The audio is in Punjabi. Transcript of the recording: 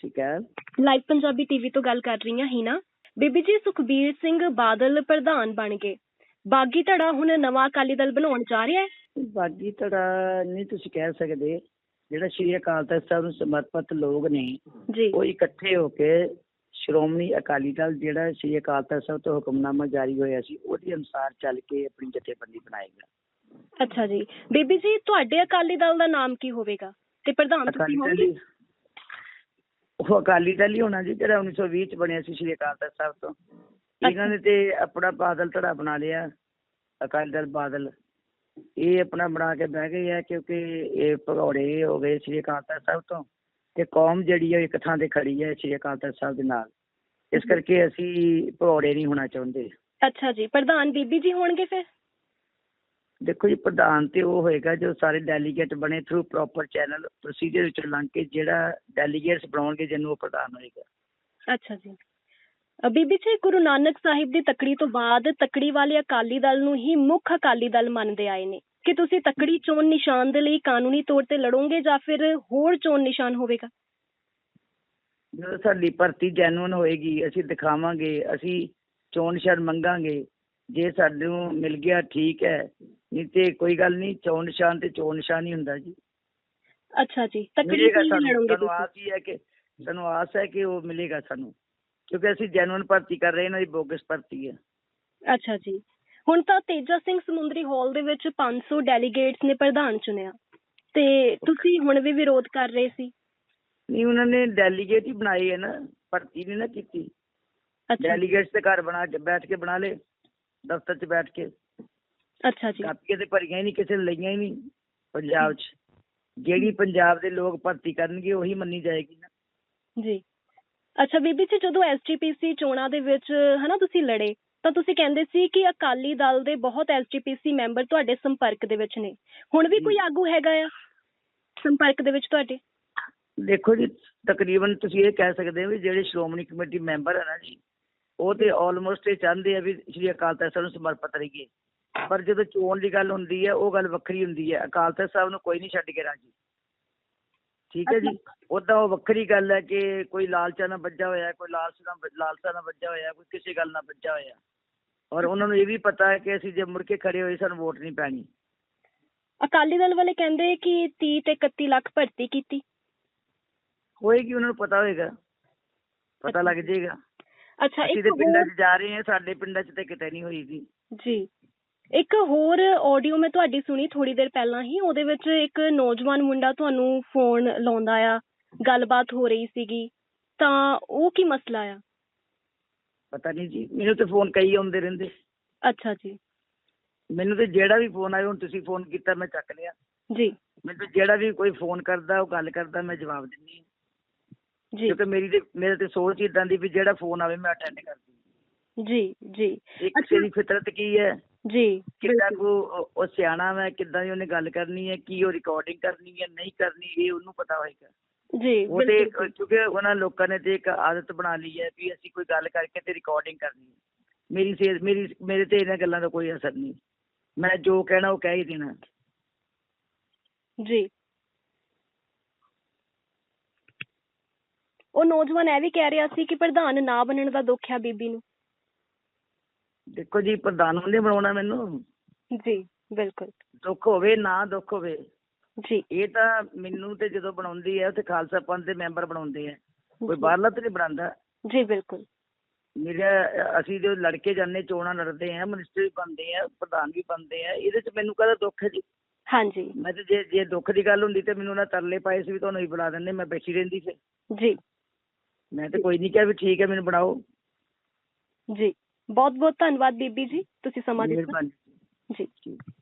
ਸ਼੍ਰੀ ਅਕਾਲ ਲਾਈਵ ਪੰਜਾਬੀ ਟੀਵੀ ਤੋਂ ਗੱਲ ਕਰ ਰਹੀ ਹਾਂ ਹੀਨਾ। ਬੀਬੀ ਜੀ ਸੁਖਬੀਰ ਸਿੰਘ ਬਾਦਲ ਪ੍ਰਧਾਨ ਬਣ ਗਏ। ਬਾਗੀ ਧੜਾ ਹੁਣ ਨਵਾਂ ਅਕਾਲੀ ਦਲ ਬਣਾਉਣ ਜਾ ਰਿਹਾ ਹੈ। ਬਾਗੀ ਧੜਾ ਨਹੀਂ ਤੁਸੀਂ ਕਹਿ ਸਕਦੇ। ਜਿਹੜਾ ਸ਼੍ਰੀ ਅਕਾਲ ਤਖਤ ਸਾਹਿਬ ਨੂੰ ਸਮਰਪਿਤ ਲੋਕ ਨੇ ਜੀ। ਉਹ ਇਕੱਠੇ ਹੋ ਕੇ ਸ਼੍ਰੋਮਣੀ ਅਕਾਲੀ ਦਲ ਜਿਹੜਾ ਸ਼੍ਰੀ ਅਕਾਲ ਤਖਤ ਸਾਹਿਬ ਤੋਂ ਹੁਕਮਨਾਮਾ ਜਾਰੀ ਹੋਇਆ ਸੀ ਉਹਦੇ ਅਨੁਸਾਰ ਚੱਲ ਕੇ ਆਪਣੀ ਜਥੇਬੰਦੀ ਬਣਾਏਗਾ ਅੱਛਾ ਜੀ। ਬੀਬੀ ਜੀ ਤੁਹਾਡੇ ਅਕਾਲੀ ਦਲ ਦਾ ਨਾਮ ਕੀ ਹੋਵੇਗਾ? ਤੇ ਪ੍ਰਧਾਨ ਤੁਸੀਂ ਹੋਵੋਗੇ? ਉਹ ਅਕਾਲੀ ਦਲ ਹੀ ਹੋਣਾ ਜੀ, ਜਿਹੜਾ 1920 ਚ ਬਣਿਆ ਸੀ ਸ਼੍ਰੀ ਅਕਾਲ ਤਖਤ ਸਾਹਿਬ ਤੋਂ। ਇਹਨਾਂ ਨੇ ਤੇ ਆਪਣਾ ਬਾਦਲ ਧੜਾ ਬਣਾ ਲਿਆ, ਅਕਾਲੀ ਦਲ ਬਾਦਲ। ਇਹ ਆਪਣਾ ਬਣਾ ਕੇ ਬਹਿ ਗਏ ਆ, ਕਿਉਂਕਿ ਇਹ ਭਗੌੜੇ ਹੋ ਗਏ ਸ਼੍ਰੀ ਅਕਾਲ ਤਖਤ ਸਾਹਿਬ ਤੋਂ ਤੇ ਕੌਮ ਜਿਹੜੀ ਹੈ ਇੱਕ ਥਾਂ ਤੇ ਖੜੀ ਹੈ ਸ਼੍ਰੀ ਅਕਾਲ ਤਖਤ ਸਾਹਿਬ ਦੇ ਨਾਲ। ਇਸ ਕਰਕੇ ਅਸੀਂ ਭਗੌੜੇ ਨਹੀਂ ਹੋਣਾ ਚਾਹੁੰਦੇ। ਅੱਛਾ ਜੀ, ਪ੍ਰਧਾਨ ਬੀਬੀ ਜੀ ਹੋਣਗੇ ਫਿਰ? ਦੇਖੋ ਜੀ ਪ੍ਰਧਾਨ ਤੇ ਉਹ ਹੋਏਗਾ ਜੋ ਸਾਰੇ ਡੈਲੀਗੇਟ ਬਣੇ ਥਰੂ ਪ੍ਰੋਪਰ ਚੈਨਲ ਪ੍ਰੋਸੀਜਰ ਵਿੱਚੋਂ ਲੰਘ ਕੇ ਜਿਹੜਾ ਡੈਲੀਗੇਟਸ ਬਣਾਉਣਗੇ ਜਿਹਨੂੰ ਉਹ ਪ੍ਰਧਾਨ ਹੋਏਗਾ। ਅੱਛਾ ਜੀ। ਬੀਬੀ ਜੀ ਗੁਰੂ ਨਾਨਕ ਸਾਹਿਬ ਦੀ ਤਕੜੀ ਤੋਂ ਬਾਅਦ ਤਕੜੀ ਵਾਲੇ ਅਕਾਲੀ ਦਲ ਨੂੰ ਹੀ ਮੁੱਖ ਅਕਾਲੀ ਦਲ ਮੰਨਦੇ ਆਏ ਨੇ। ਕਿ ਤੁਸੀਂ ਤਕੜੀ ਚੋਣ ਨਿਸ਼ਾਨ ਦੇ ਲਈ ਕਾਨੂੰਨੀ ਤੌਰ ਤੇ ਲੜੋਗੇ ਜਾਂ ਫਿਰ ਹੋਰ ਚੋਣ ਨਿਸ਼ਾਨ ਹੋਵੇਗਾ? ਜਦੋਂ ਸਾਡੀ ਭਰਤੀ ਜੈਨੂਨ ਹੋਏਗੀ ਅਸੀਂ ਦਿਖਾਵਾਂਗੇ ਅਸੀਂ ਚੋਣ ਨਿਸ਼ਾਨ ਮੰਗਾਂਗੇ ਜੇ ਸਾਨੂੰ ਮਿਲ ਗਿਆ ਠੀਕ ਹੈ। ਨਹੀਂ ਤੇ ਕੋਈ ਗੱਲ ਨਹੀਂ ਚੋਣ ਨਿਸ਼ਾਨ ਤੇ ਚੋਣ ਨਿਸ਼ਾਨ ਹੀ ਹੁੰਦਾ ਜੀ। ਅੱਛਾ ਜੀ ਤਕੜੀ ਮਿਲੇਗਾ ਚੋਣ ਸਾਨੂੰ ਲੜੋਗੇ ਸਾਨੂੰ ਆਸ ਹੀ ਹੈ ਕਿ ਸਾਨੂੰ ਆਸ ਹੈ ਕਿ ਉਹ ਮਿਲੇਗਾ ਸਾਨੂੰ ਕਿਉਂਕਿ ਅਸੀਂ ਜੈਨੂਨ ਭਰਤੀ ਕਰ ਰਹੇ ਇਹਨਾਂ ਦੀ ਬੋਗਸ ਭਰਤੀ ਹੈ। ਅੱਛਾ ਜੀ। ਹੁਣ ਤਾਂ ਤੇਜਾ ਸਿੰਘ ਸਮੁੰਦਰੀ ਹਾਲ ਦੇ ਵਿੱਚ 500 ਡੈਲੀਗੇਟਸ ਨੇ ਪ੍ਰਧਾਨ ਚੁਣਿਆ। ਤੇ ਤੁਸੀਂ ਹੁਣ ਵੀ ਵਿਰੋਧ ਕਰ ਰਹੇ ਸੀ? ਨਹੀਂ ਉਹਨਾਂ ਨੇ ਡੈਲੀਗੇਟ ਹੀ ਬਣਾਏ ਹੈ ਨਾ ਭਰਤੀ ਨਹੀਂ ਨਾ ਕੀਤੀ। ਅੱਛਾ ਡੈਲੀਗੇਟਸ ਤੇ ਘਰ ਬਣਾ ਕੇ ਬੈਠ ਕੇ ਬਣਾ ਲਏ ਦਫ਼ਤਰ 'ਚ ਬੈਠ ਕੇ। ਅੱਛਾ ਜੀ। ਕਾਪੀਆਂ ਤੇ ਭਰੀਆਂ ਹੀ ਨਹੀਂ ਕਿਸੇ ਨੇ ਲਈਆਂ ਹੀ ਨਹੀਂ ਪੰਜਾਬ 'ਚ। ਜਿਹੜੀ ਪੰਜਾਬ ਦੇ ਲੋਕ ਭਰਤੀ ਕਰਨਗੇ ਉਹੀ ਮੰਨੀ ਜਾਏਗੀ ਨਾ। ਜੀ। ਅੱਛਾ ਬੀਬੀ ਜੀ ਜਦੋਂ ਐਸਜੀਪੀਸੀ ਚੋਣਾਂ ਦੇ ਵਿੱਚ ਹਨਾ ਤੁਸੀਂ ਲੜੇ ਤਾਂ ਤੁਸੀਂ ਕਹਿੰਦੇ ਸੀ ਕਿ ਅਕਾਲੀ ਦਲ ਦੇ ਬਹੁਤ ਐਸਜੀਪੀਸੀ ਮੈਂਬਰ ਤੁਹਾਡੇ ਸੰਪਰਕ ਦੇ ਵਿੱਚ ਨੇ। ਹੁਣ ਵੀ ਕੋਈ ਆਗੂ ਹੈਗਾ ਆ ਸੰਪਰਕ ਦੇ ਵਿੱਚ ਤੁਹਾਡੇ? ਦੇਖੋ ਜੀ ਤਕਰੀਬਨ ਤੁਸੀਂ ਇਹ ਕਹਿ ਸਕਦੇ ਹੋ ਵੀ ਜਿਹੜੇ ਸ਼੍ਰੋਮਣੀ ਕਮੇਟੀ ਮੈਂਬਰ ਹੈ ਨਾ ਜੀ ਉਹ ਤੇ ਆਲਮੋਸਟ ਇਹ ਚਾਹੁੰਦੇ ਆ ਵੀ ਸ਼੍ਰੀ ਅਕਾਲ ਤਖਤ ਸਾਹਿਬ ਨੂੰ ਸਮਰਪਿਤ ਰਹੀਏ। ਪਰ ਜਦੋਂ ਚੋਣ ਦੀ ਗੱਲ ਹੁੰਦੀ ਹੈ ਉਹ ਗੱਲ ਵੱਖਰੀ ਹੁੰਦੀ ਹੈ। ਅਕਾਲ ਤਖਤ ਸਾਹਿਬ ਨੂੰ ਕੋਈ ਨਹੀਂ ਛੱਡ ਕੇ ਰਾਜੀ। ਠੀਕ ਹੈ ਜੀ? ਉਦਾਂ ਉਹ ਵੱਖਰੀ ਗੱਲ ਹੈ ਕਿ ਕੋਈ ਲਾਲਚਾ ਨਾਲ ਵੱਜਾ ਹੋਇਆ ਕੋਈ ਲਾਲਚ ਨਾਲ ਲਾਲਸਾ ਨਾਲ ਵੱਜਾ ਹੋਇਆ ਕੋਈ ਕਿਸੇ ਗੱਲ ਨਾਲ ਵੱਜਾ ਹੋਇਆ। ਔਰ ਉਹਨਾਂ ਨੂੰ ਇਹ ਵੀ ਪਤਾ ਹੈ ਕਿ ਅਸੀਂ ਜੇ ਮੁੜ ਕੇ ਖੜੇ ਹੋਏ ਸਾਨੂੰ ਵੋਟ ਨਹੀਂ ਪੈਣੀ। ਅਕਾਲੀ ਦਲ ਵਾਲੇ ਕਹਿੰਦੇ ਕਿ 30 ਤੇ 31 ਲੱਖ ਭਰਤੀ ਕੀਤੀ। ਹੋਏਗੀ ਉਹਨਾਂ ਨੂੰ ਪਤਾ ਹੋਏਗਾ। ਪਤਾ ਲੱਗ ਜਾਏਗਾ ਅੱਛਾ ਇੱਕ ਪਿੰਡਾਂ 'ਚ ਜਾ ਰਹੇ ਹਾਂ ਸਾਡੇ ਪਿੰਡਾਂ 'ਚ ਤੇ ਕਿਤੇ ਨਹੀਂ ਹੋਈ ਜੀ ਜੀ। ਇੱਕ ਹੋਰ ਆਡੀਓ ਮੈਂ ਤੁਹਾਡੀ ਸੁਣੀ ਥੋੜੀ ਦੇਰ ਪਹਿਲਾਂ ਹੀ ਉਹਦੇ ਵਿੱਚ ਇੱਕ ਨੌਜਵਾਨ ਮੁੰਡਾ ਤੁਹਾਨੂੰ ਫੋਨ ਲਾਉਂਦਾ ਆ ਗੱਲਬਾਤ ਹੋ ਰਹੀ ਸੀਗੀ ਤਾਂ ਉਹ ਕੀ ਮਸਲਾ ਆ? ਪਤਾ ਨਹੀਂ ਜੀ ਮੈਨੂੰ ਤੇ ਫੋਨ ਕਈ ਆਉਂਦੇ ਰਹਿੰਦੇ। ਅੱਛਾ ਜੀ। ਮੈਨੂੰ ਤੇ ਜਿਹੜਾ ਵੀ ਫੋਨ ਆਇਆ ਹੁਣ ਤੁਸੀਂ ਫੋਨ ਕੀਤਾ ਮੈਂ ਚੱਕ ਲਿਆ। ਜੀ। ਮੈਨੂੰ ਤੇ ਜਿਹੜਾ ਵੀ ਕੋਈ ਫੋਨ ਕਰਦਾ ਉਹ ਗੱਲ ਕਰਦਾ ਮੈਂ ਜਵਾਬ ਦਿੰਦੀ ਹਾਂ। ਜੀ। ਕਿਉਂਕਿ ਮੇਰੀ ਤੇ ਮੇਰੇ ਤੇ ਸੋਚ ਇਦਾਂ ਦੀ ਵੀ ਜਿਹੜਾ ਫੋਨ ਆਵੇ ਮੈਂ ਅਟੈਂਡ ਕਰਦੀ ਜੀ ਜੀ। ਅੱਛਾ। ਤੇਰੀ ਫਿਤਰਤ ਕੀ ਹੈ? ਜੀ ਕਿੱਦਾਂ ਉਹ- ਉਹ ਸਿਆਣਾ ਹੈ ਕਿੱਦਾਂ ਦੀ ਉਹਨੇ ਗੱਲ ਕਰਨੀ ਹੈ ਕੀ ਉਹ ਰਿਕਾਰਡਿੰਗ ਕਰਨੀ ਹੈ ਨਹੀਂ ਕਰਨੀ ਇਹ ਉਹਨੂੰ ਪਤਾ ਹੋਏਗਾ। ਜੀ ਉਹ ਤੇ ਬਿਲਕੁਲ। ਕਿਉਂਕਿ ਉਹਨਾਂ ਲੋਕਾਂ ਨੇ ਤੇ ਇੱਕ ਆਦਤ ਬਣਾ ਲਈ ਹੈ ਵੀ ਅਸੀਂ ਕੋਈ ਗੱਲ ਕਰਕੇ ਤੇ ਰਿਕਾਰਡਿੰਗ ਕਰਨੀ ਹੈ। ਮੇਰੀ ਸੇ ਮੇਰੀ ਮੇਰੇ ਤੇ ਇਹਨਾਂ ਗੱਲਾਂ ਦਾ ਕੋਈ ਅਸਰ ਨਹੀਂ। ਮੈਂ ਜੋ ਕਹਿਣਾ ਉਹ ਕਹਿ ਹੀ ਦੇਣਾ। ਜੀ। ਉਹ ਨੌਜਵਾਨ ਇਹ ਵੀ ਕਹਿ ਰਿਹਾ ਸੀ ਕਿ ਪ੍ਰਧਾਨ ਨਾ ਬਣਨ ਦਾ ਦੁੱਖ ਆ ਬੀਬੀ ਨੂੰ। ਦੇਖੋ ਜੀ ਪ੍ਰਧਾਨ ਹੁੰਦੇ ਬਣਾਉਣਾ ਮੈਨੂੰ। ਜੀ ਬਿਲਕੁਲ। ਦੁੱਖ ਹੋਵੇ ਨਾ ਦੁੱਖ ਹੋਵੇ। ਜੀ। ਇਹ ਤਾਂ ਮੈਨੂੰ ਤੇ ਜਦੋਂ ਬਣਾਉਂਦੀ ਹੈ ਉੱਥੇ ਖਾਲਸਾ ਪੰਥ ਦੇ ਮੈਂਬਰ ਬਣਾਉਂਦੇ ਆ। ਕੋਈ ਬਾਹਰਲਾ ਤੇ ਨਹੀਂ ਬਣਾਉਂਦਾ। ਜੀ ਬਿਲਕੁਲ। ਮੇਰੇ ਅਸੀਂ ਜੋ ਲੜਕੇ ਜਾਂਦੇ ਚੋਣਾਂ ਲੜਦੇ ਆ ਮਿਨਿਸਟਰ ਵੀ ਬਣਦੇ ਆ ਪ੍ਰਧਾਨ ਵੀ ਬਣਦੇ ਆ। ਇਹਦੇ ਚ ਮੈਨੂੰ ਕਹਦਾ ਦੁੱਖ ਹੈ ਜੀ? ਹਾਂਜੀ। ਮੈਂ ਤੇ ਜੇ ਜੇ ਦੁੱਖ ਦੀ ਗੱਲ ਹੁੰਦੀ ਤੇ ਮੈਨੂੰ ਉਹਨਾਂ ਤਰਲੇ ਪਾਏ ਸੀ ਵੀ ਤੁਹਾਨੂੰ ਹੀ ਬੁਲਾ ਦਿੰਦੇ ਮੈਂ ਬੈਠੀ ਰਹਿੰਦੀ ਫਿਰ। ਜੀ। ਮੈਂ ਤੇ ਕੋਈ ਨਹੀਂ ਕਿਹਾ ਵੀ ਠੀਕ ਹੈ ਮੈਨੂੰ ਬਣਾਓ। ਜੀ। ਬਹੁਤ ਬਹੁਤ ਧੰਨਵਾਦ ਬੀਬੀ ਜੀ ਤੁਸੀਂ ਸਮਾਂ ਦਿੱਤਾ। ਮਿਹਰਬਾਨੀ। ਜੀ।